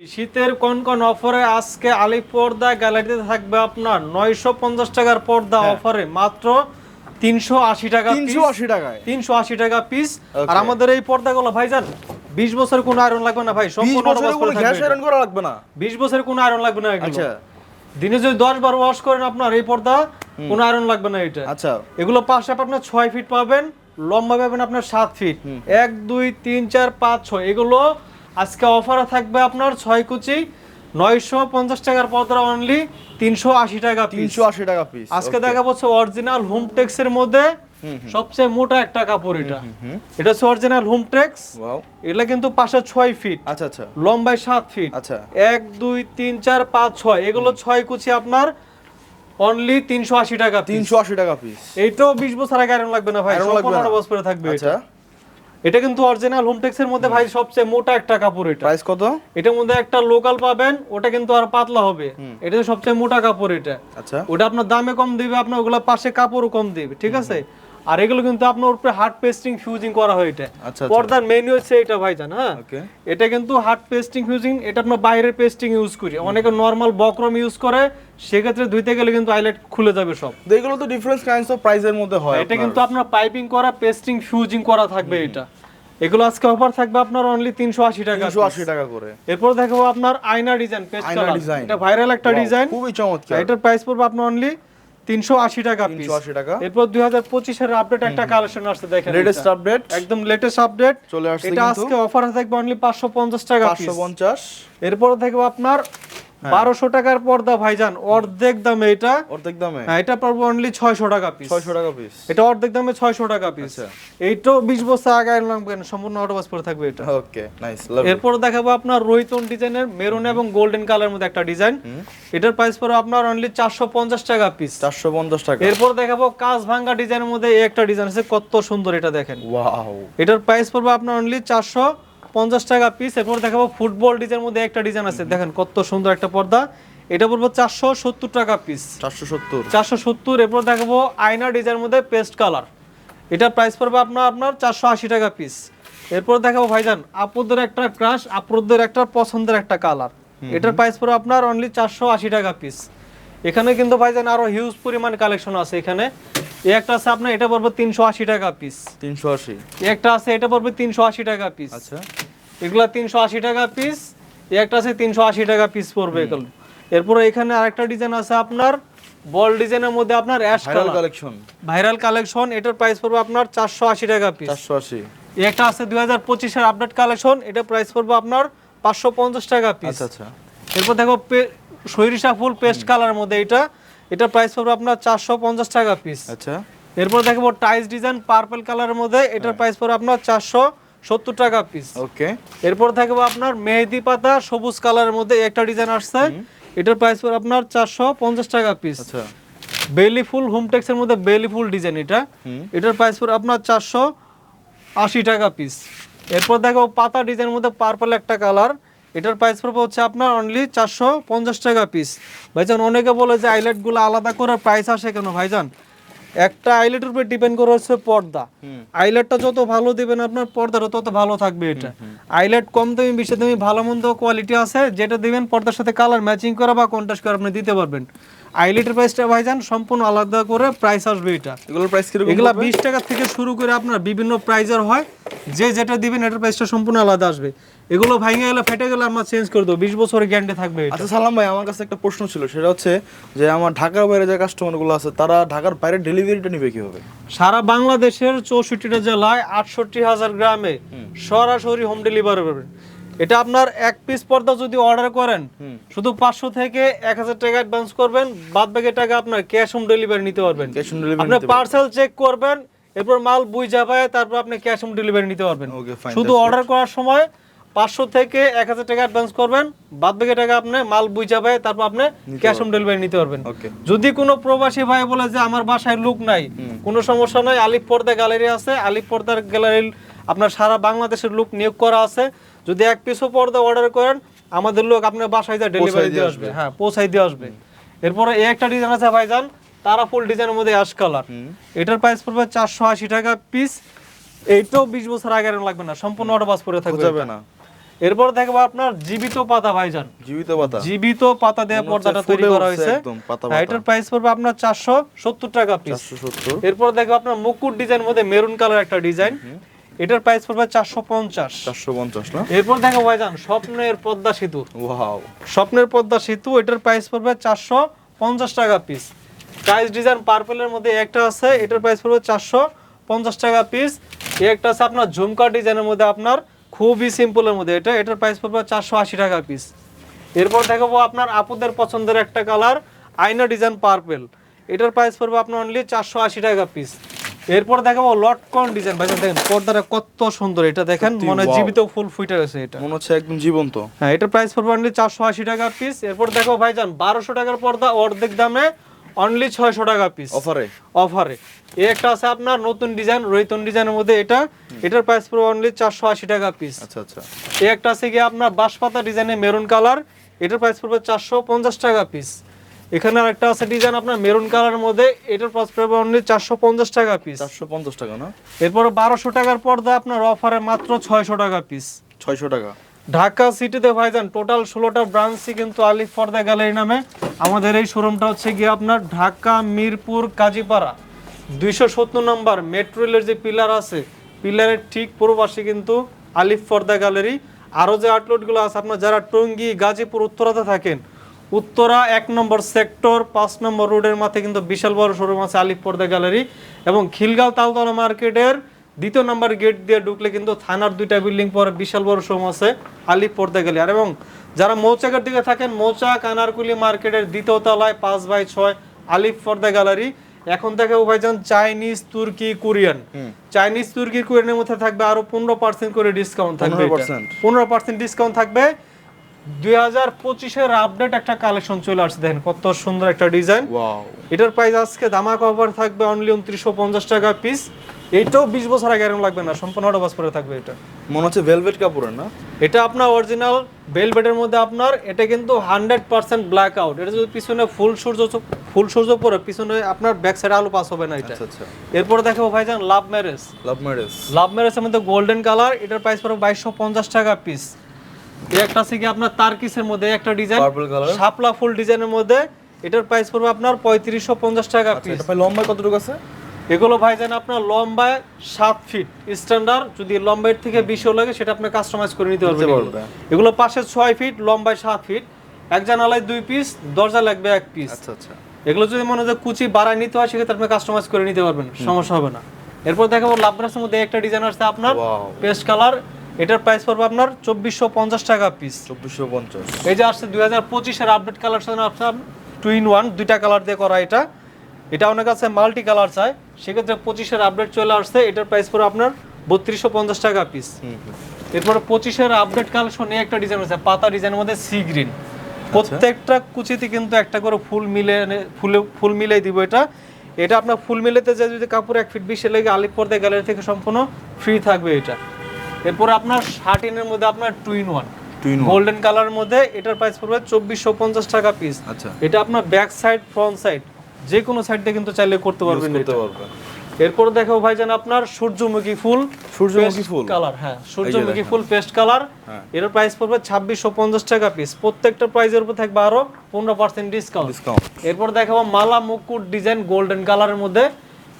শীতের কোন কোন অফারে আজকে আলি পর্দা গ্যালারিতে থাকবে আপনার নয়শো পঞ্চাশ টাকার পর্দা হ্যাঁ। অফারে। মাত্র তিনশো আশি টাকা তিনশো আশি টাকায়। তিনশো আশি টাকা পিস আর আমাদের এই পর্দাগুলো ভাইজান বিশ বছর কোনো আয়রন লাগবে না ভাই? সম্পূর্ণ বছরের কোনো গ্যাস আয়রন করা লাগবে না। বিশ বছরের কোনো আয়রন লাগবে না আচ্ছা। দিনে যদি দশ বার ওয়াশ করেন আপনার এই পর্দা কোনো আয়রন লাগবে না এটা আচ্ছা। এগুলো পাশে আপনার ছয় ফিট পাবেন লম্বা পাবেন আপনার সাত ফিট এক দুই তিন চার পাঁচ ছয়। এগুলো আজকে অফার থাকবে আপনার ছয় কুচি নয়শো পঞ্চাশ টাকার পর্দা অনলি তিনশো আশি টাকা তিনশো আশি টাকা পিস আজকে দেখা যাচ্ছে অরিজিনাল হোমটেক্স এর মধ্যে সবচেয়ে মোটা একটা কাপড় এটা। এটা হচ্ছে অরিজিনাল হোমটেক্স ওয়াও এটা কিন্তু পাশে ছয় ফিট আচ্ছা আচ্ছা। লম্বায় সাত ফিট আচ্ছা। এক দুই তিন চার পাঁচ ছয়। এগুলো ছয় কুচি আপনার অনলি তিনশো আশি টাকা তিনশো আশি টাকা পিস এইটাও বিশ বছর আগে আয়রন লাগবে না ভাই। না? বছর থাকবে আচ্ছা। এটা। এটা কিন্তু অরিজিনাল হোমটেক্স এর মধ্যে ভাই সবচেয়ে মোটা একটা কাপড় এটা। প্রাইস কত? এটার মধ্যে একটা লোকাল পাবেন ওটা কিন্তু আর পাতলা হবে। এটা সবচেয়ে মোটা কাপড় এটা। আচ্ছা। ওটা আপনার দামে কম দিবে আপনার ওগুলা পাশে কাপড়ও কম দিবে ঠিক আছে? আর এগুলো কিন্তু আপনার উপরে হার্ড পেস্টিং ফিউজিং করা হয় এটা। আচ্ছা, আচ্ছা। পর্দার মেনু হচ্ছে এটা ভাইজান হ্যাঁ? এটা কিন্তু হার্ড পেস্টিং ফিউজিং এটা আপনার বাইরের পেস্টিং ইউজ করি। অনেকে নর্মাল বক্রম ইউজ করে সেক্ষেত্রে ধুইতে গেলে কিন্তু আইলেট খুলে যাবে সব। তো এগুলো তো ডিফারেন্ট কাইন্ডস অফ প্রাইসের মধ্যে হয় এটা কিন্তু আপনার পাইপিং করা পেস্টিং ফিউজিং করা থাকবে এটা। এগুলো আজকে অফার থাকবে আপনার অনলি তিনশো আশি টাকা তিনশো আশি টাকা করে। এরপর দেখাবো আপনার আয়না ডিজাইন পেস্ট কালার এটা ভাইরাল একটা ডিজাইন খুবই চমৎকার। এটার প্রাইস পড়বে আপনার অনলি তিনশো আশি টাকা পিস তিনশো আশি টাকা। এরপর দুই হাজার পঁচিশের আপডেট একটা কালেকশন আসছে দেখেন লেটেস্ট আপডেট একদম লেটেস্ট আপডেট চলে আসছে এটা আজকে অফার থাকবে অনলি পাঁচশো পঞ্চাশ টাকা পাঁচশো পিস পঞ্চাশ। এরপর থাকবে আপনার। বারোশো টাকার পর্দা ভাইজান অর্ধেক দামে এটা। অর্ধেক দামে। হ্যাঁ এটা পড়বে অনলি ছয়শো টাকা পিস ছয়শো টাকা পিস এটা অর্ধেক দামে ছয়শো টাকা পিস আচ্ছা। এইটাও বিশ বছর আগে লাগবে না সম্পূর্ণ অটোবাস পরে থাকবে এটা। ওকে নাইস এরপর দেখাবো আপনার রোহিতন ডিজাইনের মেরুন এবং গোল্ডেন কালার মধ্যে একটা ডিজাইন এটার প্রাইস পড়বে আপনার অনলি চারশো পঞ্চাশ টাকা পিস চারশো পঞ্চাশ টাকা। এরপর দেখাবো কাজ ভাঙ্গা ডিজাইনের মধ্যে একটা ডিজাইন আছে কত সুন্দর এটা দেখেন। ওয়াও এটার প্রাইস পড়বে আপনার অনলি চারশো পঞ্চাশ টাকা পিস এরপর দেখাবো ফুটবল ডিজাইনের মধ্যে একটা ডিজাইন আছে। দেখেন কত সুন্দর একটা পর্দা। এটা পড়বে চারশো সত্তর টাকা পিস চারশো সত্তর। চারশো সত্তর এরপর দেখাবো আয়না ডিজাইনের মধ্যে পেস্ট কালার এটার প্রাইস পড়বে আপনার আপনার চারশো আশি টাকা পিস এরপর দেখাবো ভাইজান আপুদের একটা ক্রাশ আপুদের একটা পছন্দের একটা কালার এটার প্রাইস পড়বে আপনার অনলি চারশো আশি টাকা পিস এখানে কিন্তু ভাইজান আরও হিউজ পরিমাণ কালেকশন আছে এখানে। এই একটা আছে আপনার এটা পড়বে তিনশো আশি টাকা পিস তিনশো আশি। একটা আছে এটা পড়বে তিনশো আশি টাকা পিস আচ্ছা। এগুলা তিনশো আশি টাকা পিস একটা আছে তিনশো আশি টাকা পিস পড়বে এগুলো। এরপরে এখানে আরেকটা ডিজাইন আছে আপনার বল ডিজাইনের মধ্যে আপনার ash viral colour collection viral collection এটার প্রাইস পড়বে আপনার চারশো আশি টাকা পিস চারশো আশি। একটা আছে দুই হাজার পঁচিশের আপডেট কালেকশন এটা প্রাইস পড়বে আপনার পাঁচশো পঞ্চাশ টাকা পিস আচ্ছা আচ্ছা। এরপর দেখো সরিষা ফুল পেস্ট কালার মধ্যে এটা এটা প্রাইস পড়বে আপনার চারশো পঞ্চাশ টাকা পিস আচ্ছা। এরপর দেখব টাইস ডিজাইন পার্পল কালারের মধ্যে এটার প্রাইস পড়বে আপনার চারশো সত্তর টাকা পিস ওকে এরপর থাকবে আপনার মেহেদি পাতা সবুজ কালারের মধ্যে একটা ডিজাইন আসছে। এটার প্রাইস পড়বে আপনার চারশো পঞ্চাশ টাকা পিস আচ্ছা। বেলি ফুল হোমটেক্সের মধ্যে বেলি ফুল ডিজাইন এটা। এটার প্রাইস পড়বে আপনার চারশো আশি টাকা পিস এরপর দেখো পাতা ডিজাইনের মধ্যে পার্পল একটা কালার এটার প্রাইস পড়বে হচ্ছে আপনার অনলি চারশো পঞ্চাশ টাকা পিস ভাইজান অনেকে বলে যে আইলেটগুলো আলাদা করে প্রাইস আসে কেন ভাইজান? একটা আইলেটের উপর ডিপেন্ড করে হচ্ছে পর্দা। আইলেটটা যত ভালো দিবেন আপনার পর্দাটা তত ভালো থাকবে এটা। আইলেট কম দামি বেশি দামি ভালো মন্দ কোয়ালিটি আছে যেটা দিবেন পর্দার সাথে কালার ম্যাচিং করা বা কন্ট্রাস্ট করে আপনি দিতে পারবেন। আইলেটের প্রাইসটা ভাইজান সম্পূর্ণ আলাদা করে প্রাইস আসবে এটা। এগুলোর প্রাইস কীরকম এগুলা? বিশ টাকা থেকে শুরু করে আপনার বিভিন্ন প্রাইজের হয়। যে যেটা দিবেন এটার প্রাইসটা সম্পূর্ণ আলাদা আসবে। এগুলো ভাঙে গেলে ফেটে গেলে আমরা চেঞ্জ করে দেবো। বিশ বছরের গ্যারান্টি থাকবে এটা। আচ্ছা সালাম ভাই আমার কাছে একটা প্রশ্ন ছিল। সেটা হচ্ছে যে আমার ঢাকার বাইরে যে কাস্টমারগুলো আছে তারা ঢাকার বাইরে ডেলিভারিটা নিবে কীভাবে? সারা বাংলাদেশের চৌষট্টিটা জেলায় আটষট্টি হাজার গ্রামে সরাসরি হোম ডেলিভারি পাবেন। এটা আপনার এক পিস পর্দা যদি অর্ডার করেন শুধু পাঁচশো থেকে এক হাজার টাকা অ্যাডভান্স করবেন বাদ বাকি টাকা আপনার ক্যাশ হোম ডেলিভারি নিতে পারবেন। ক্যাশ অন ডেলিভারি আপনি পার্সেল চেক করবেন এরপর মাল বুঝ যাবে তারপর আপনি ক্যাশ অন ডেলিভারি নিতে পারবেন। শুধু অর্ডার করার সময় পাঁচশো থেকে এক হাজার টাকা অ্যাডভান্স করবেন বাদ বাকি টাকা আপনি মাল বুঝ যাবে তারপর আপনি ক্যাশ অন ডেলিভারি নিতে পারবেন। যদি কোনো প্রবাসী ভাই বলে যে আমার বাসায় লোক নাই কোনো সমস্যা নাই আলিপ পর্দা গ্যালারি আছে আলিপ পর্দার গ্যালারি আপনার সারা বাংলাদেশের লোক নিয়োগ করা আছে যদি এক পিসও পর্দা অর্ডার করেন আমাদের লোক আপনার বাসায় যা ডেলিভারি দিয়ে আসবে। হ্যাঁ পৌঁছাই দিয়ে আসবে। এরপরে এই একটা ডিজাইন আছে ভাইজান তারা ফুল ডিজাইনের মধ্যে অ্যাশ কালার এটার প্রাইস পড়বে চারশো আশি টাকা পিস এইটাও বিশ বছর আগে লাগবে না সম্পূর্ণ অটো বাস পরে থাকবে। যাবে না। এরপর দেখব আপনার জীবিত পাতা ভাইজান। জীবিত পাতা। জীবিত পাতা দিয়ে পর্দাটা তৈরি করা হয়েছে। হ্যাঁ, এটার প্রাইস পড়বে আপনার চারশো সত্তর টাকা পিস এরপর দেখব আপনার মুকুট ডিজাইন মধ্যে মেরুন কালার একটা ডিজাইন এটার প্রাইস পড়বে চারশো পঞ্চাশ। চারশো পঞ্চাশ না? এরপর দেখো ভাইজান স্বপ্নের পদ্মা সেতু। ওয়াও স্বপ্নের পদ্মা সেতু এটার প্রাইস পড়বে চারশো পঞ্চাশ টাকা পিস প্রাইস ডিজাইন পার্পেলের মধ্যে একটা আছে এটার প্রাইস পড়বে চারশো পঞ্চাশ টাকা পিস একটা আছে আপনার ঝুমকা ডিজাইনের মধ্যে আপনার খুবই সিম্পলের মধ্যে। এটা এটার প্রাইস পড়বে চারশো আশি টাকা পিস এরপর দেখাবো আপনার আপুদের পছন্দের একটা কালার আইনা ডিজাইন পার্পেল এটার প্রাইস পড়বে আপনার অনলি চারশো আশি টাকা পিস এরপর দেখাবো লটকন ডিজাইন ভাই দেখেন পর্দাটা কত সুন্দর। এটা দেখেন মনে হয় জীবিত ফুল ফুটে গেছে এটা। মনে হচ্ছে একদম জীবন্ত। হ্যাঁ এটা প্রাইস পড়বে অনলি চারশো আশি টাকা পিস এরপর দেখো ভাইজান বারোশো টাকার পর্দা অর্ধেক দামে অনলি ছয়শো টাকা পিস অফারে অফারে এই একটা আছে আপনার নতুন ডিজাইন রৈতন ডিজাইনের মধ্যে এটা। এটার প্রাইস পড়বে অনলি চারশো আশি টাকা পিস আচ্ছা আচ্ছা। এই একটা আছে গিয়ে আপনার বাঁশপাতা ডিজাইনে মেরুন কালার এটার প্রাইস পড়বে চারশো পঞ্চাশ টাকা পিস এখানে আরেকটা আছে ডিজাইন আপনার মেরুন কালারের মধ্যে এটার প্রাইস পড়বে অনলি চারশো পঞ্চাশ টাকা পিস চারশো পঞ্চাশ টাকা না? এরপরে বারোশো টাকার পর্দা আপনার অফারে মাত্র ছয়শো টাকা পিস ছয়শো টাকা। ঢাকা সিটিতে ভাইজান টোটাল ষোলোটা ব্রাঞ্চই কিন্তু আলিফ পর্দা গ্যালারি নামে। আমাদের এই শোরুমটা হচ্ছে গিয়ে আপনার ঢাকা মিরপুর কাজীপাড়া। দুইশো সত্তর নম্বর মেট্রো রেলের যে পিলার আছে পিলারের ঠিক পূর্ব পাশে কিন্তু আলিফ পর্দা গ্যালারি আরও যে আউটলেটগুলো আছে আপনার যারা টঙ্গী গাজীপুর উত্তরাতে থাকেন উত্তরা এক নম্বর সেক্টর পাঁচ নম্বর রোডের মাথায় কিন্তু বিশাল বড় শোরুম আছে আলিফ পর্দা গ্যালারি এবং খিলগাঁও তালতলা মার্কেটের দ্বিতীয় নম্বর গেট দিয়ে ঢুকলে কিন্তু থানার দুইটা বিল্ডিং পরে বিশাল বড় শোরুম আছে আলিফ পর্দা গেলে আর এবং যারা মৌচাকের দিকে থাকেন মৌচাক আনারকুলি মার্কেটের দ্বিতীয় তলায় পাঁচ বাই ছয় আলিফ পর্দা গ্যালারি। এখন থেকে ভাইজান চাইনিজ তুর্কি কোরিয়ান। চাইনিজ তুর্কি কোরিয়ানের মধ্যে থাকবে আরও পনেরো পার্সেন্ট করে ডিসকাউন্ট থাকবে। পনেরো পার্সেন্ট ডিসকাউন্ট থাকবে। দুই হাজার পঁচিশের আপডেট একটা কালেকশন চলে আসছে। দেখেন কত সুন্দর একটা ডিজাইন ওয়াও এটার প্রাইস আজকে ধামাকা অফার থাকবে অনলি উনত্রিশশো পঞ্চাশ টাকা পিস এটাও বিশ বছর আগে এরকম লাগবে না সম্পূর্ণ অটোবাস করে থাকবে এটা। মনে হচ্ছে ভেলভেট কাপড়ের না? এটা আপনার অরিজিনাল বেলভেটের মধ্যে আপনার এটা কিন্তু হান্ড্রেড পার্সেন্ট ব্ল্যাক আউট এটা যদি পিছনে ফুল সূর্য ফুল সূর্য পরে পিছনে আপনার ব্যাক সাইডে আলো পাস হবে না এটা। আচ্ছা আচ্ছা। এরপর দেখাবো ভাইজান love marriage love marriage love ম্যারেজের মধ্যে গোল্ডেন কালার এটার প্রাইস পড়বে বাইশশো পঞ্চাশ টাকা পিস একটা আছে কি আপনার তারকিসের মধ্যে একটা ডিজাইন পার্পল কালার শাপলা ফুল ডিজাইনের মধ্যে। এটার প্রাইস পড়বে আপনার পঁয়ত্রিশশো পঞ্চাশ টাকা পিস এটা ভাই লম্বা কতটুকু আছে? এগুলো ভাইজান আপনার লম্বায় সাত ফিট স্ট্যান্ডার্ড যদি থেকে বেশিও লাগে সেটা আপনি কাস্টমাইজ করে নিতে পারবেন। এগুলো। পাশে ছয় ফিট লম্বায় সাত ফিট এক জানালায় দুই পিস দরজা লাগবে এক পিস আচ্ছা আচ্ছা। এগুলো যদি মনে হয় কুচি বাড়ায় নিতে হয় সেক্ষেত্রে আপনি কাস্টমাইজ করে নিতে পারবেন সমস্যা হবে না। এরপর দেখাবো লাভরাসের মধ্যে একটা ডিজাইন আসছে আপনার পেস্ট কালার এটার প্রাইস পড়বে আপনার চব্বিশশো পঞ্চাশ টাকা পিস চব্বিশশো পঞ্চাশ। এই যে আসছে দুই হাজার পঁচিশের আপডেট কালেকশন আপনার টু ইন ওয়ান দুইটা কালার দিয়ে করা এটা। এটা অনেক আছে মাল্টি কালার চাই। সেক্ষেত্রে পঁচিশের আপডেট চলে আসছে এটার প্রাইস পড়বে আপনার বত্রিশশো পঞ্চাশ টাকা পিস এরপরে পঁচিশের আপডেট কালেকশন একটা ডিজাইন আছে পাতা ডিজাইনের মধ্যে সি গ্রিন প্রত্যেকটা কুচিতে কিন্তু একটা করে ফুল মিলে ফুলে ফুল মিলাই দিব এটা। এটা আপনার ফুল মিলেতে যে যদি কাপড় এক ফিট বিশে লেগে আলিপ পর্দা গ্যালারি থেকে সম্পূর্ণ ফ্রি থাকবে এটা। এরপর আপনার শার্টিনের মধ্যে আপনার two in one twin golden কালারের মধ্যে এটার প্রাইস পড়বে চব্বিশশো পঞ্চাশ টাকা পিস আচ্ছা। এটা আপনার ব্যাক সাইড ফ্রন্ট সাইড যে কোনো সাইড কিন্তু চাইলে করতে পারবেন করতে এটা। পারবে এরপর দেখো ভাইজান আপনার সূর্যমুখী ফুল সূর্যমুখী ফুল। কালার হ্যাঁ সূর্যমুখী ফুল পেস্ট কালার হ্যাঁ। এর প্রাইস পড়বে ছাব্বিশশো পঞ্চাশ টাকা পিস প্রত্যেকটা প্রাইসের উপর থাকবে আরও পনেরো পার্সেন্ট ডিসকাউন্ট ডিসকাউন্ট এরপর দেখাবো মালা মুকুট ডিজাইন গোল্ডেন কালারের মধ্যে।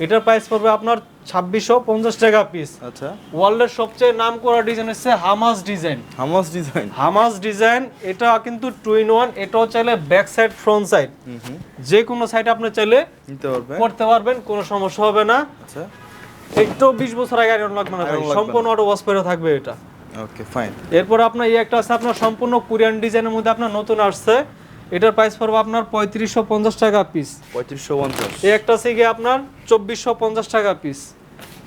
এটার প্রাইস পড়বে আপনার ছাব্বিশশো পঞ্চাশ টাকা পিস আচ্ছা। ওয়ার্ল্ডের সবচেয়ে নাম করা ডিজাইন হচ্ছে Hamas design Hamas design Hamas design এটা কিন্তু টু ইন ওয়ান এটাও চাইলে ব্যাক সাইড ফ্রন্ট সাইড যে কোনো সাইড আপনি চাইলে নিতে করতে পারবেন কোনো সমস্যা হবে না। আচ্ছা। একটু বিশ বছর আগে আয়রন লাগবে না সম্পূর্ণ অটো ওয়াশ করে থাকবে এটা। ওকে ফাইন এরপর আপনার এই একটা আছে আপনার সম্পূর্ণ কোরিয়ান ডিজাইনের মধ্যে আপনার নতুন আসছে। এটার প্রাইস পড়বে আপনার পঁয়ত্রিশশো পঞ্চাশ টাকা পিস পঁয়ত্রিশশো পঞ্চাশ। এই একটা আছে গিয়ে আপনার চব্বিশশো পঞ্চাশ টাকা পিস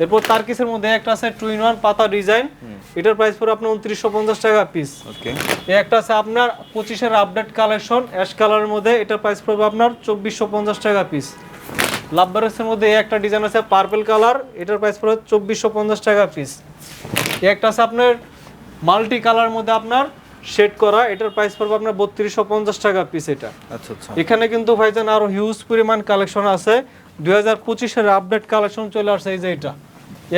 এরপর তার কিসের মধ্যে একটা আছে টু ইন ওয়ান পাতা ডিজাইন এটার প্রাইস পড়বে আপনার উনত্রিশশো পঞ্চাশ টাকা পিস ওকে। একটা আছে আপনার পঁচিশের আপডেট কালেকশন অ্যাশ কালারের মধ্যে এটার প্রাইস পড়বে আপনার চব্বিশশো পঞ্চাশ টাকা পিস লাভবারেসের মধ্যে এই একটা ডিজাইন আছে পার্পেল কালার এটার প্রাইস পড়বে চব্বিশশো পঞ্চাশ টাকা পিস এই একটা আছে আপনার মাল্টি কালারের মধ্যে আপনার শেড করা এটার প্রাইস পড়বে আপনার বত্রিশশো পঞ্চাশ টাকা পিস এটা। আচ্ছা আচ্ছা। এখানে কিন্তু ভাইজান আরও হিউজ পরিমাণ কালেকশন আছে। দুই হাজার পঁচিশের আপডেট কালেকশন চলে আসছে এই যে এটা।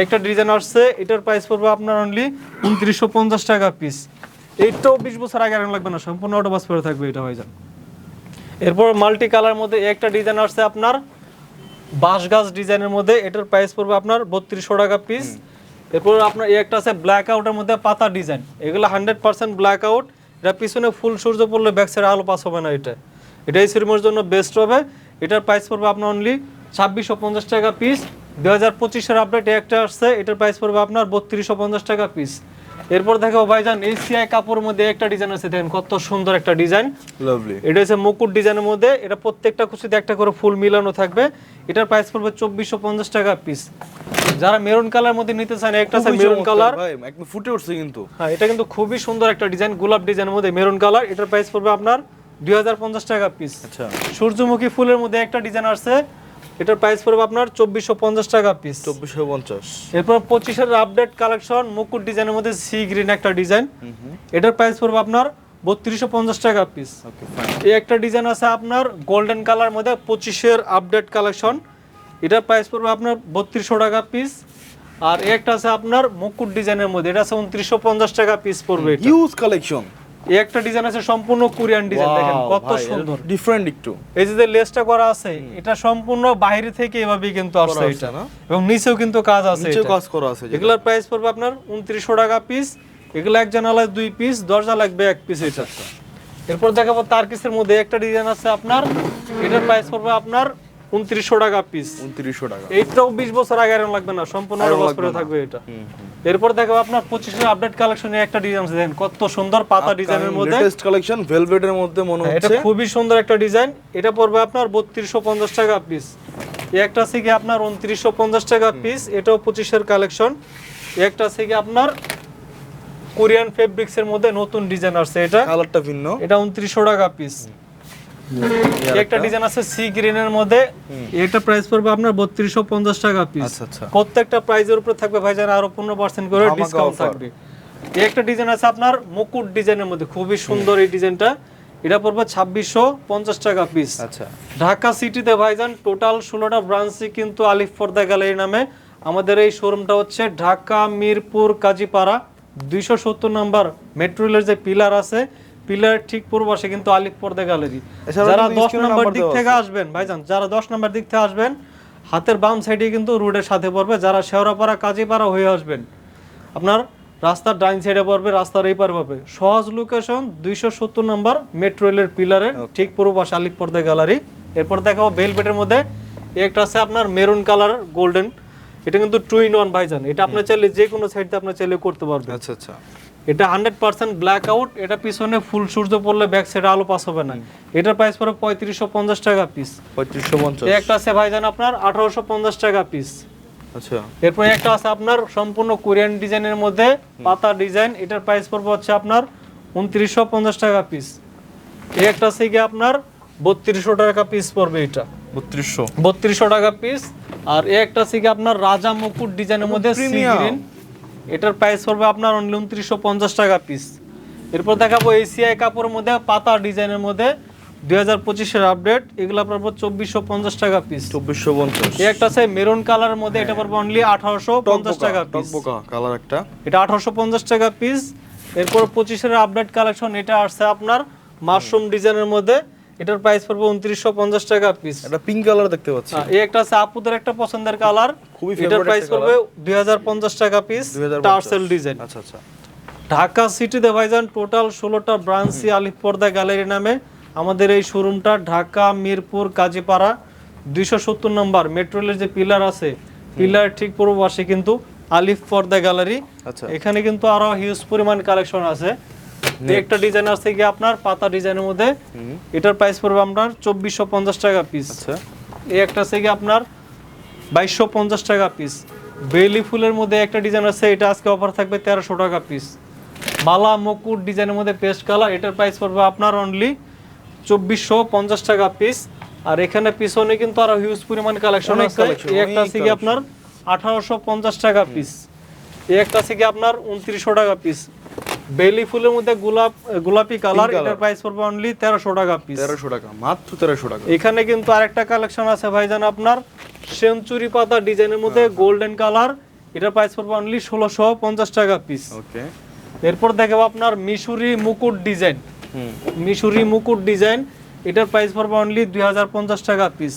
একটা ডিজাইন আসছে এটার প্রাইস পড়বে আপনার অনলি উনত্রিশশো পঞ্চাশ টাকা পিস এইটাও বিশ বছর আগে লাগবে না সম্পূর্ণ অটো বাস পরে থাকবে এটা ভাইজান। এরপর মাল্টি কালার মধ্যে একটা ডিজাইন আসছে আপনার বাঁশ গাছ ডিজাইনের মধ্যে এটার প্রাইস পড়বে আপনার বত্রিশশো টাকা পিস এরপর আপনার এই একটা আছে ব্ল্যাক আউটের মধ্যে পাতা ডিজাইন এগুলো হান্ড্রেড পার্সেন্ট ব্ল্যাক আউট এটা পিছনে ফুল সূর্য পড়লে ব্যাক সাইডে আলো পাস হবে না এটা। এটা এই সিনেমার জন্য বেস্ট হবে। এটার প্রাইস পড়বে আপনার অনলি ছাব্বিশশো পঞ্চাশ টাকা পিস দু হাজার পঁচিশের আপডেট একটা আসছে। এটার প্রাইস পড়বে আপনার বত্রিশশো পঞ্চাশ টাকা পিস এরপর দেখো ভাইজান এসিআই কাপড়ের মধ্যে একটা ডিজাইন আছে। দেখেন কত সুন্দর একটা ডিজাইন লাভলি এটা হচ্ছে মুকুট ডিজাইনের মধ্যে। এটা প্রত্যেকটা কুচিতে একটা করে ফুল মিলানো থাকবে। এটার প্রাইস পড়বে চব্বিশশো পঞ্চাশ টাকা পিস যারা মেরুন কালার মধ্যে নিতে চান একটা আছে মেরুন কালার। ভাই একদম ফুটে উঠছে কিন্তু। হ্যাঁ এটা কিন্তু খুবই সুন্দর একটা ডিজাইন গোলাপ ডিজাইনের মধ্যে মেরুন কালার। এটার প্রাইস পড়বে আপনার দুই হাজার পঞ্চাশ টাকা পিস আচ্ছা। সূর্যমুখী ফুলের মধ্যে একটা ডিজাইন আসছে। এটার প্রাইস পড়বে আপনার চব্বিশশো পঞ্চাশ টাকা পিস চব্বিশশো পঞ্চাশ। এরপর পঁচিশের আপডেট কালেকশন মুকুট ডিজাইনের মধ্যে সি গ্রিন একটা ডিজাইন এটার প্রাইস পড়বে আপনার বত্রিশশো পঞ্চাশ টাকা পিস এই একটা ডিজাইন আছে আপনার গোল্ডেন কালার মধ্যে পঁচিশের আপডেট কালেকশন এটার প্রাইস পড়বে আপনার বত্রিশশো টাকা পিস আর একটা আছে আপনার মুকুট ডিজাইনের মধ্যে এটা আছে উনত্রিশশো পঞ্চাশ টাকা পিস পড়বে। হিউজ কালেকশন এই একটা ডিজাইন আছে সম্পূর্ণ কোরিয়ান ডিজাইন দেখেন কত সুন্দর। ডিফারেন্ট একটু। এই যে লেসটা করা আছে এটা সম্পূর্ণ বাইরে থেকে এভাবেই কিন্তু আসছে এটা। না? এবং নিচেও কিন্তু কাজ আছে নিচেও কাজ করা আছে। এগুলোর প্রাইস পড়বে আপনার উনত্রিশশো টাকা পিস এগুলো এক জানালায় দুই পিস দরজা লাগবে এক পিস এটা। আচ্ছা, এরপর দেখাবো তার কিসের মধ্যে একটা ডিজাইন আছে আপনার এটার প্রাইস পড়বে আপনার উনত্রিশশো টাকা পিস উনত্রিশশো টাকা। এইটাও বিশ বছর আগে আয়রন লাগবে না সম্পূর্ণ না। থাকবে এটা। এরপর দেখাবো আপনার পঁচিশের আপডেট কালেকশনে একটা ডিজাইন আছে দেখেন কত সুন্দর পাতা ডিজাইনের মধ্যে। লেটেস্ট কালেকশন ভেলভেটের মধ্যে মনে হ্যাঁ, এটা খুবই সুন্দর একটা ডিজাইন এটা পড়বে আপনার বত্রিশশো পঞ্চাশ টাকা পিস একটা আছে কি আপনার উনত্রিশশো পঞ্চাশ টাকা পিস এটাও পঁচিশের কালেকশন একটা আছে কি আপনার কোরিয়ান ফেব্রিক্স এর মধ্যে নতুন ডিজাইন আসছে এটা। কালারটা ভিন্ন। এটা উনত্রিশশো টাকা পিস একটা ডিজাইন আছে সি গ্রিনের মধ্যে। এটা প্রাইস পড়বে আপনার বত্রিশশো পঞ্চাশ টাকা পিস আচ্ছা আচ্ছা। প্রত্যেকটা প্রাইজের উপরে থাকবে ভাইজান আরও পনেরো পার্সেন্ট করে ডিসকাউন্ট থাকবে। একটা ডিজাইন আছে আপনার মুকুট ডিজাইনের মধ্যে। খুবই সুন্দর এই ডিজাইনটা এটা পড়বে ছাব্বিশশো পঞ্চাশ টাকা পিস আচ্ছা। ঢাকা সিটিতে ভাইজান টোটাল ষোলোটা ব্রাঞ্চই কিন্তু আলিফ পর্দা গ্যালারি নামে। আমাদের এই শোরুমটা হচ্ছে ঢাকা মিরপুর কাজীপাড়া। দুইশো সত্তর নাম্বার মেট্রো রেলের যে পিলার আছে পিলার ঠিক পূর্ব পাশে কিন্তু আলিফ পর্দা গ্যালারি। যারা দশ নাম্বার দিক থেকে আসবেন ভাইজান যারা দশ নাম্বার দিক থেকে আসবেন হাতের বাম সাইডে কিন্তু রোডের সাথে পড়বে যারা শেওড়াপাড়া কাজীপাড়া হয়ে আসবেন আপনার রাস্তার ডাইন সাইডে পড়বে রাস্তার এই পার পাবে সহজ লোকেশন দুইশো সত্তর নম্বর মেট্রো রেলের পিলারের ঠিক পূর্ব পাশে আলিপ পর্দা গ্যালারি। এরপর দেখাবো বেলভেটের মধ্যে একটা আছে আপনার মেরুন কালার গোল্ডেন এটা কিন্তু টু ইন ওয়ান ভাইজান। এটা আপনার চাইলে যে কোনো সাইডে আপনার চাইলে করতে পারবেন। আচ্ছা আচ্ছা। এটা হান্ড্রেড পার্সেন্ট ব্ল্যাক আউট এটা পিছনে ফুল সূর্য পড়লে ব্যাক সাইডে আলো পাস হবে না। এটার প্রাইস পড়বে পঁয়ত্রিশশো পঞ্চাশ টাকা পিস পঁয়ত্রিশশো পঞ্চাশ। একটা আছে ভাইজান আপনার আঠারোশো পঞ্চাশ টাকা পিস আচ্ছা। এরপরে একটা আছে আপনার সম্পূর্ণ কোরিয়ান ডিজাইনের মধ্যে পাতা ডিজাইন এটার প্রাইস পড়বে হচ্ছে আপনার উনত্রিশশো পঞ্চাশ টাকা পিস এই একটা আছে কি আপনার বত্রিশশো টাকা পিস পড়বে এটা। বত্রিশশো। বত্রিশশো টাকা পিস আর এই একটা আছে কি আপনার রাজা মুকুট ডিজাইনের মধ্যে সি গ্রিন এটার প্রাইস পড়বে আপনার অনলি উনত্রিশশো পঞ্চাশ টাকা পিস এরপর দেখাবো এসিআই কাপড়ের মধ্যে পাতা ডিজাইনের মধ্যে দুই হাজার পঁচিশের আপডেট এগুলো পড়বে চব্বিশশো পঞ্চাশ টাকা পিস চব্বিশশো পঞ্চাশ। এই একটা আছে মেরুন কালারের মধ্যে এটা পড়বে অনলি আঠারোশো পঞ্চাশ টাকা পিস কালার একটা। এটা আঠারোশো পঞ্চাশ টাকা পিস এরপর পঁচিশের আপডেট কালেকশন এটা আসছে আপনার মাশরুম ডিজাইনের মধ্যে। এটার প্রাইস পড়বে উনত্রিশশো পঞ্চাশ টাকা পিস একটা পিঙ্ক কালার দেখতে পাচ্ছি। এই একটা আছে আপুদের একটা পছন্দের কালার খুবই এটার প্রাইস পড়বে দুই হাজার পঞ্চাশ টাকা পিস 2050 টার্সেল ডিজাইন আচ্ছা আচ্ছা। ঢাকা সিটিতে ভাইজান টোটাল ষোলোটা ব্রাঞ্চি আলিফ পর্দা গ্যালারি নামে। আমাদের এই শোরুমটা ঢাকা মিরপুর কাজীপাড়া দুইশো সত্তর নম্বর। মেট্রোলের যে পিলার আছে পিলার ঠিক পূর্ব পাশে কিন্তু আলিফ পর্দা গ্যালারি আচ্ছা। এখানে কিন্তু আরও হিউজ পরিমাণ কালেকশন আছে। একটা ডিজাইন আছে কি আপনার? পাতা ডিজাইনের মধ্যে। এটার প্রাইস পড়বে আপনার চব্বিশশো পঞ্চাশ টাকা পিস আচ্ছা। এই একটা আছে কি আপনার? বাইশশো পঞ্চাশ টাকা পিস বেলি ফুলের মধ্যে একটা ডিজাইন আছে এটা আজকে অফার থাকবে তেরোশো টাকা পিস মালা মুকুট ডিজাইনের মধ্যে পেস্ট কালার এটার প্রাইস পড়বে আপনার অনলি চব্বিশশো পঞ্চাশ টাকা পিস আর এখানে পিছনে কিন্তু আরও হিউজ পরিমাণ কালেকশন আছে। এই একটা আছে কি আপনার? আঠারোশো পঞ্চাশ টাকা পিস এই একটা আছে কি আপনার? উনত্রিশশো টাকা পিস বেলি ফুলের মধ্যে গোলাপ গোলাপি কালার এটার প্রাইস পড়বে অনলি তেরোশো টাকা পিস তেরোশো টাকা মাত্র তেরোশো টাকা। এখানে কিন্তু আরেকটা কালেকশন আছে ভাইজান আপনার সেঞ্চুরি পাতা ডিজাইনের মধ্যে গোল্ডেন কালার এটা প্রাইস পড়বে অনলি ষোলোশো পঞ্চাশ টাকা পিস ওকে। এরপর দেখাবো আপনার মিশুরি মুকুট ডিজাইন। হুম। মিশুরি মুকুট ডিজাইন এটার প্রাইস পড়বে অনলি দুই হাজার পঞ্চাশ টাকা পিস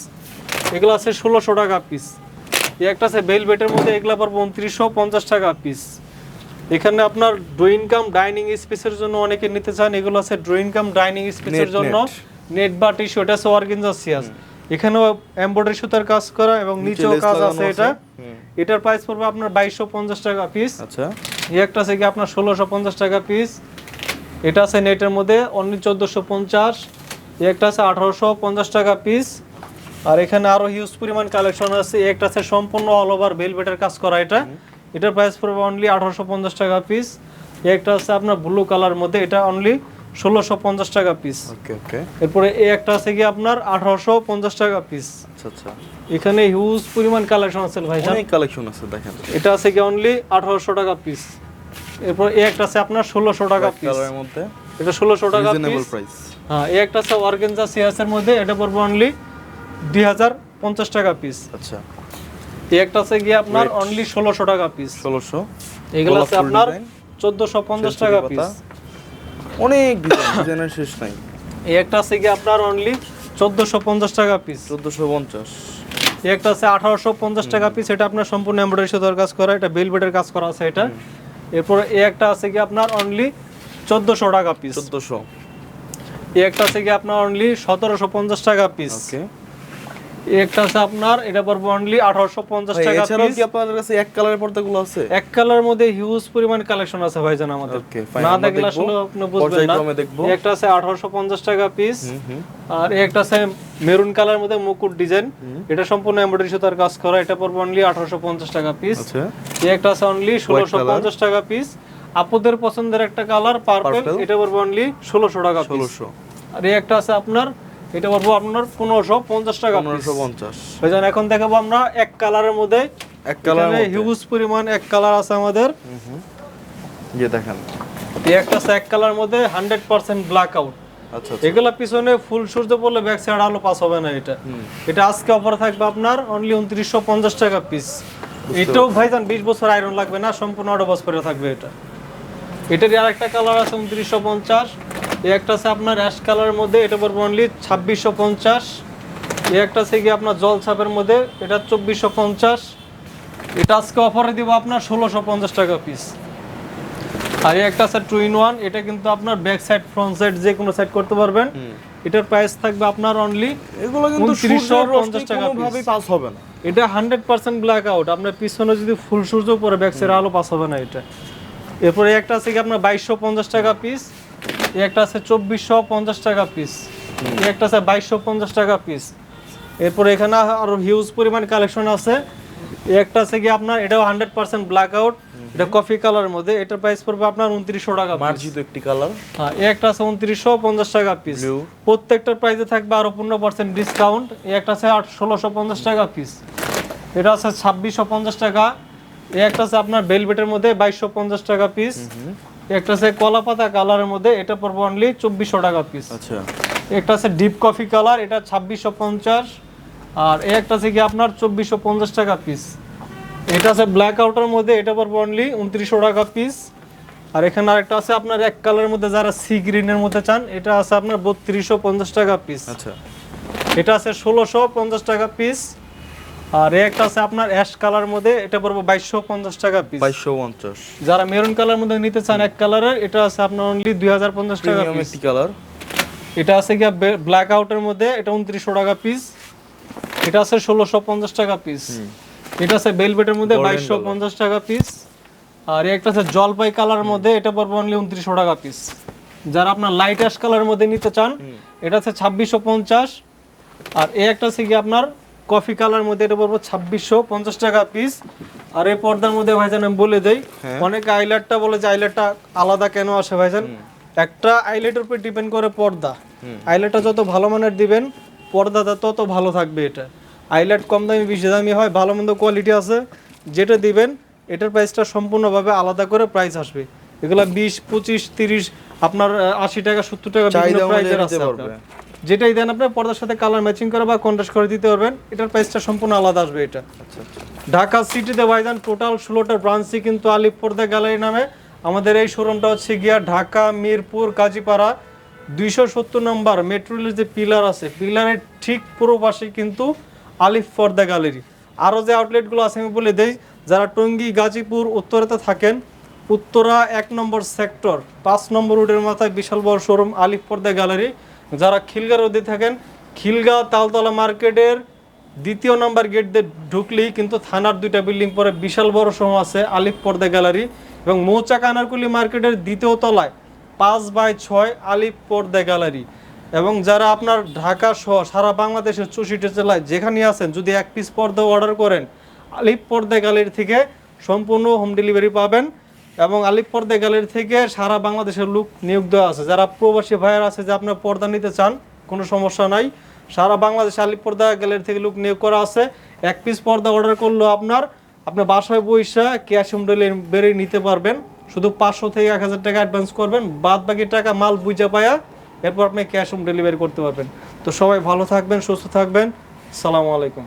এগুলো আছে ষোলোশো টাকা পিস এই একটা আছে বেলভেটের মধ্যে এগুলো পড়বে উনত্রিশশো পঞ্চাশ টাকা পিস এখানে আপনার ড্রয়িং কাম ডাইনিং স্পেসের জন্য অনেকে নিতে চান। এগুলো আছে ড্রয়িং কাম ডাইনিং স্পেসের জন্য। নেট বা টিস্যু এটা আছে অর্গেনজা সিয়াস এখানেও এমব্রয়ডারি সুতার কাজ করা এবং নিচেও কাজ আছে। এটা। এটার প্রাইস পড়বে আপনার বাইশশো পঞ্চাশ টাকা পিস আচ্ছা। এই একটা আছে কি আপনার ষোলোশো পঞ্চাশ টাকা পিস এটা আছে নেটের মধ্যে অনলি চোদ্দোশো পঞ্চাশ। এই একটা আছে আঠারোশো পঞ্চাশ টাকা পিস আর এখানে আরও হিউজ পরিমাণ কালেকশন আছে। একটা আছে সম্পূর্ণ অল ওভার ভেলভেটের কাজ করা এটা। এটার প্রাইস পড়বে অনলি আঠারোশো পঞ্চাশ টাকা পিস একটা আছে আপনার ব্লু কালার মধ্যে এটা অনলি ষোলোশো পঞ্চাশ টাকা পিস এরপরে এই একটা আছে কি আপনার আঠারোশো পঞ্চাশ টাকা পিস আচ্ছা আচ্ছা। এখানে হিউজ পরিমাণ কালেকশন আছে ভাই অনেক কালেকশন আছে দেখেন। এটা আছে কি অনলি আঠারোশো টাকা পিস এরপর এই একটা আছে আপনার ষোলোশো টাকা পিস মধ্যে। এটা ষোলোশো টাকা পিস প্রাইস হ্যাঁ এই একটা আছে অর্গেনজা সিয়াসের মধ্যে এটা পড়বে অনলি দুই হাজার পঞ্চাশ টাকা পিস আচ্ছা। এই একটা আছে গিয়ে আপনার অনলি ষোলোশো টাকা পিস ষোলোশো। এগুলো আছে আপনার design, চোদ্দোশো পঞ্চাশ ছেলছুরি টাকা পাতা। পিস অনেক ডিজাইনের শেষ নাই। এই একটা আছে গিয়ে আপনার অনলি চোদ্দোশো পঞ্চাশ টাকা পিস চোদ্দোশো পঞ্চাশ। এই একটা আছে আঠারোশো পঞ্চাশ টাকা পিস এটা আপনার সম্পূর্ণ এমব্রয়ডারি সুতার কাজ করা এটা বেলবেটের কাজ করা আছে এটা। এরপর এই একটা আছে কি আপনার অনলি চোদ্দোশো টাকা পিস চোদ্দোশো। এই একটা আছে কি আপনার অনলি সতেরোশো পঞ্চাশ টাকা পিস ওকে একটা আছে আপনার এটা পড়বে অনলি আঠারোশো পঞ্চাশ টাকা এছাড়াও কি আপনাদের কাছে এক কালারের পর্দাগুলো আছে? এক কালার মধ্যে হিউজ পরিমাণ কালেকশন আছে ভাইজান আমাদের। না দেখলে আসলে আপনি বুঝবেন না। পর্যায়ক্রমে দেখব। এই একটা আছে আঠারোশো পঞ্চাশ টাকা পিস হুম হুম। আর একটা আছে মেরুন কালার মধ্যে মুকুট ডিজাইন এটা সম্পূর্ণ এমব্রয়ডারি সুতার কাজ করা এটা পড়বে অনলি আঠারোশো পঞ্চাশ টাকা পিস আচ্ছা। এই একটা আছে অনলি ষোলোশো পঞ্চাশ টাকা পিস আপুদের পছন্দের একটা কালার পার্পল এটা পড়বে অনলি ষোলোশো টাকা পিস ষোলোশো। আর এই একটা আছে আপনার এটা পড়ব আপনার পনেরোশো পঞ্চাশ টাকা পনেরোশো পঞ্চাশ। ভাইজান এখন দেখাবো আমরা এক কালারের মধ্যে। এক কালার হিউজ পরিমাণ এক কালার আছে আমাদের। যে দেখেন। একটা এক কালার মধ্যে হান্ড্রেড পার্সেন্ট ব্ল্যাক আউট আচ্ছা আচ্ছা। এগুলা পিছনে ফুল সূর্য পড়লে ব্যাক সাইড আলো পাস হবে না এটা। এটা আজকে অফার থাকবে আপনার অনলি উনত্রিশশো পঞ্চাশ টাকা পিস এটাও ভাইজান বিশ বছর আয়রন লাগবে না সম্পূর্ণ আট বছর করে থাকবে এটা। এটারই আরেকটা কালার আছে উনত্রিশশো পঞ্চাশ। এই একটা আছে আপনার অ্যাশ কালারের মধ্যে এটা পড়বে অনলি ছাব্বিশশো পঞ্চাশ। এই একটা আছে কি আপনার জল ছাপের মধ্যে এটা চব্বিশশো পঞ্চাশ। এটা আজকে অফারে দিব আপনার ষোলোশো পঞ্চাশ টাকা পিস আর একটা আছে টু ইন ওয়ান এটা কিন্তু আপনার ব্যাক সাইড ফ্রন্ট সাইড যে কোনো সাইড করতে পারবেন। এটার প্রাইস থাকবে আপনার অনলি এগুলো কিন্তু 2950 সূর্যের রশ্মি পঞ্চাশ টাকা কোনোভাবেই পাস হবে না। এটা হান্ড্রেড পার্সেন্ট ব্ল্যাক আউট আপনার পিছনে যদি ফুল সূর্য পরে ব্যাক সাইড আলো পাস হবে না এটা। এরপরে একটা আছে কি আপনার বাইশশো পঞ্চাশ টাকা পিস একটা আছে চব্বিশশো পঞ্চাশ টাকা পিস একটা আছে বাইশশো পঞ্চাশ টাকা পিস এরপরে এখানে আরও হিউজ পরিমাণ কালেকশন আছে। একটা আছে কি আপনার এটাও হান্ড্রেড পার্সেন্ট ব্ল্যাক আউট এটা কফি কালারের মধ্যে। এটার প্রাইস পড়বে আপনার উনত্রিশশো টাকা মার্জিত একটি কালার হ্যাঁ একটা আছে উনত্রিশশো পঞ্চাশ টাকা পিস। প্রত্যেকটার প্রাইসে থাকবে আরও পনেরো পার্সেন্ট ডিসকাউন্ট একটা আছে আট ষোলোশো পঞ্চাশ টাকা পিস এটা আছে ছাব্বিশশো পঞ্চাশ টাকা। একটা আছে আপনার বেলভেটের মধ্যে বাইশশো পঞ্চাশ টাকা পিস একটা আছে কলা পাতা কালারের মধ্যে এটা পড়বে অনলি চব্বিশশো টাকা পিস আচ্ছা। একটা আছে ডিপ কফি কালার এটা ছাব্বিশশো পঞ্চাশ। আর এই একটা আছে কি আপনার চব্বিশশো পঞ্চাশ টাকা পিস এটা আছে ব্ল্যাক আউটের মধ্যে এটা পড়বে অনলি উনত্রিশশো টাকা পিস আর এখানে আরেকটা আছে আপনার এক কালারের মধ্যে যারা সি গ্রিনের মধ্যে চান এটা আছে আপনার বত্রিশশো পঞ্চাশ টাকা পিস আচ্ছা। এটা আছে ষোলোশো পঞ্চাশ টাকা পিস আর এই একটা আছে আপনার অ্যাশ কালার মধ্যে এটা পড়বে বাইশশো পঞ্চাশ টাকা পিস বাইশশো পঞ্চাশ। যারা মেরুন কালার মধ্যে নিতে চান এক কালারের এটা আছে আপনার অনলি দুই হাজার পঞ্চাশ টাকা একটি কালার এটা আছে গিয়া ব্ল্যাক আউটের মধ্যে এটা উনত্রিশশো টাকা পিস এটা আছে ষোলোশো পঞ্চাশ টাকা পিস এটা আছে বেলভেটের মধ্যে বাইশশো পঞ্চাশ টাকা পিস আর একটা আছে জলপাই কালার মধ্যে এটা পড়বে অনলি উনত্রিশশো টাকা পিস যারা আপনার লাইট অ্যাশ কালারের মধ্যে নিতে চান এটা আছে ছাব্বিশশো পঞ্চাশ। আর এই একটা আছে কি আপনার কফি কালার মধ্যে এটা পড়ব ছাব্বিশশো পঞ্চাশ টাকা পিস আর এই পর্দার মধ্যে ভাইজান আমি বলে দেই অনেকে আইলাইটটা বলে যে আইলাইটটা আলাদা কেন আসে ভাইজান? একটা আইলাইটের উপর ডিপেন্ড করে পর্দা। আইলাইটটা যত ভালো মানের দিবেন পর্দাটা তত ভালো থাকবে এটা। আইলাইট কম দামি বেশি দামি হয় ভালো মন্দ কোয়ালিটি আছে যেটা দিবেন এটার প্রাইসটা সম্পূর্ণভাবে আলাদা করে প্রাইস আসবে। এগুলা বিশ পঁচিশ তিরিশ আপনার আশি টাকা সত্তর টাকা আছে। যেটাই দেন আপনি পর্দার সাথে কালার ম্যাচিং করে বা কন্ট্রাস্ট করে দিতে পারবেন। এটার প্রাইসটা সম্পূর্ণ আলাদা আসবে এটা। আচ্ছা আচ্ছা। ঢাকা সিটিতে ভাইজান টোটাল ষোলোটা ব্রাঞ্চই কিন্তু আলিফ পর্দা গ্যালারি নামে। আমাদের এই শোরুমটা হচ্ছে গিয়া ঢাকা মিরপুর কাজীপাড়া। দুইশো সত্তর নম্বর মেট্রো রেলের যে পিলার আছে পিলারের ঠিক পুরো পাশে কিন্তু আলিফ পর্দা গ্যালারি আরও যে আউটলেটগুলো আছে আমি বলে দেই যারা টঙ্গী গাজীপুর উত্তরাতে থাকেন উত্তরা এক নম্বর সেক্টর পাঁচ নম্বর রোডের মাথায় বিশাল বড় শোরুম আলিফ পর্দা গ্যালারি যারা খিলগা রোডে থাকেন খিলগা তালতলা মার্কেটের দ্বিতীয় নাম্বার গেট দিয়ে ঢুকলেই কিন্তু থানার দুইটা বিল্ডিং পরে বিশাল বড় শোরুম আছে আলিফ পর্দা গ্যালারি এবং মৌচাক আনারকুলি মার্কেটের দ্বিতীয় তলায় পাঁচ বাই ছয় আলিফ পর্দা গ্যালারি। এবং যারা আপনার ঢাকা সহ সারা বাংলাদেশের চৌষট্টি জেলায় যেখানে আছেন, যদি এক পিস পর্দা অর্ডার করেন আলিফ পর্দা গ্যালারি থেকে সম্পূর্ণ হোম ডেলিভারি পাবেন। এবং আলিফ পর্দা গ্যালারি থেকে সারা বাংলাদেশের লোক নিয়োগ দেওয়া আছে। যারা প্রবাসী ভাইয়ের আছে, যে আপনার পর্দা নিতে চান, কোনো সমস্যা নাই। সারা বাংলাদেশে আলিফ পর্দা গ্যালারি থেকে লোক নিয়োগ করা আছে। এক পিস পর্দা অর্ডার করলেও আপনার আপনার বাসায় বইসা ক্যাশ হোম ডেলিভারি নিতে পারবেন। শুধু পাঁচশো থেকে এক হাজার টাকা অ্যাডভান্স করবেন, বাদ বাকি টাকা মাল বুঝা পায়া এরপর আপনি ক্যাশ হোম ডেলিভারি করতে পারবেন। তো সবাই ভালো থাকবেন, সুস্থ থাকবেন। সালামু আলাইকুম।